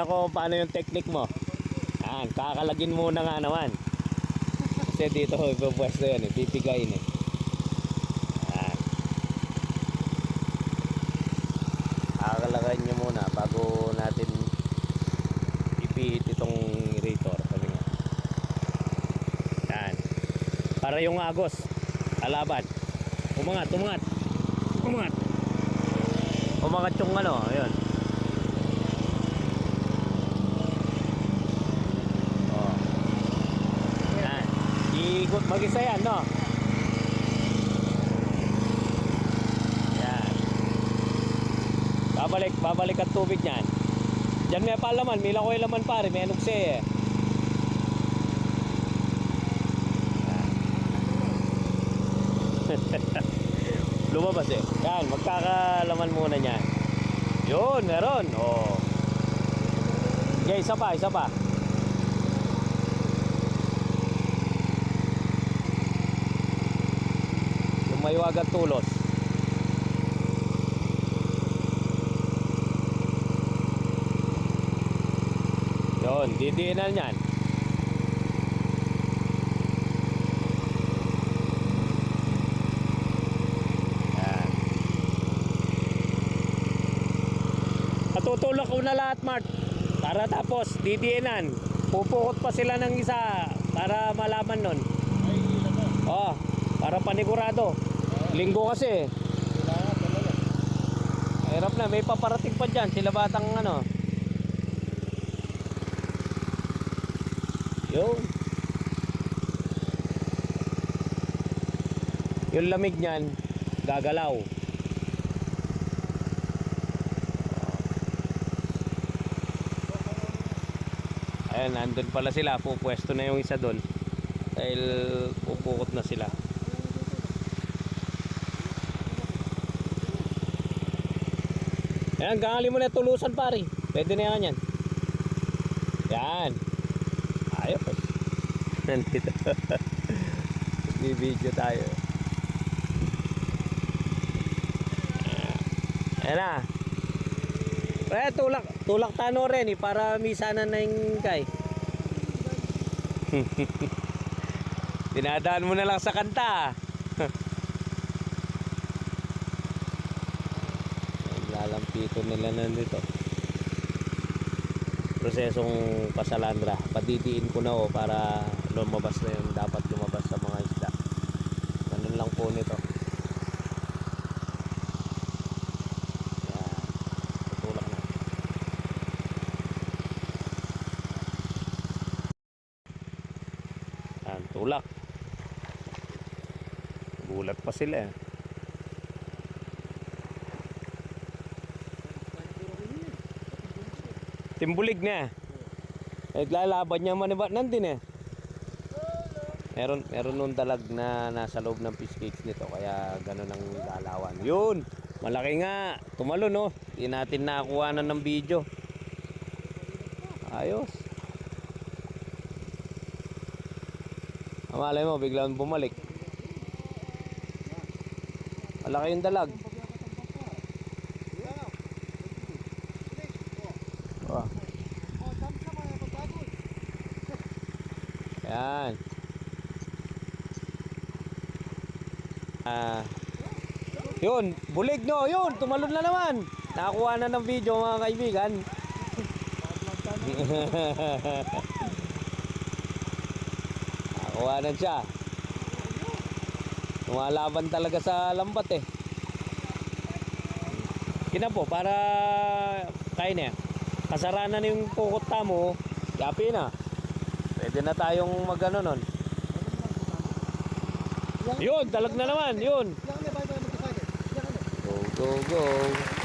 Ako, paano yung technique mo? Yan, kakalagin muna nga naman. Kasi dito, ipupwesto yan eh. Pipigayin eh. Yan. Kakalagay nyo muna bago natin ipihit itong irritor. Sabi nga. Yan. Para yung agos. Alaban. Umangat, umangat. Umangat. Umangat yung ano, ayun. Oh. Yan. Iikot mag-isa yan, no? Yan. Babalik, babalik ang tubig niyan. Diyan may palaman, may lakoy laman pare, may anukse eh. Lumabas eh. Yan, magkakalaman muna niyan. Yun, meron. Oh. Okay, isa pa, isa pa. At tulos. Yun, didiinan yan. Patutulak ko na lahat, Mark. Para tapos, didiinan. Pupukot pa sila ng isa para malaman nun. Ay. Oh, para panigurado. Linggo kasi. Hirap na, may paparating pa dyan. Sila batang ano. Yun. Yung lamig niyan, gagalaw. Ayan, nandun pala sila. Pupwesto na yung isa doon. Dahil pupukot na sila. Ayan, gangali mo na tulusan pare. Pwede na yan yan. Yan. Ayos. Nandito. Bibidyo tayo. Ayan na. Eh, tulak. Tulak tano rin eh. Para misanan na yung kay. Dinadaan mo na lang sa kanta. Lalampito nila nandito. Prosesong pasalandra. Padidiin ko na o para lumabas na yung dapat lumabas sa mga isda. Ganun lang po nito. Yan. Tutulak na. Yan, tulak. Gulat pa sila eh. Timbulig na. Naglalaban niya man ba nandin eh. Meron meron nung dalag na nasa loob ng fish cakes nito kaya ganun ang lalawan. Yun. Malaki nga. Tumalo no. Hindi natin nakakuha na ng video. Ayos. Amalay mo, biglang bumalik. Malaki yung dalag. Oh. Yan. Ah. yun, bulig no, yun, tumalon na naman. Nakakuha na ng video mga kaibigan. Nakakuha na siya. Lumalaban talaga sa lambat eh. Kina po, para kain eh. Kasaranan na yung pukot mo, yapi na. Pwede na tayong magano nun. Yun, dalag na naman, yun. Na. Go, go, go.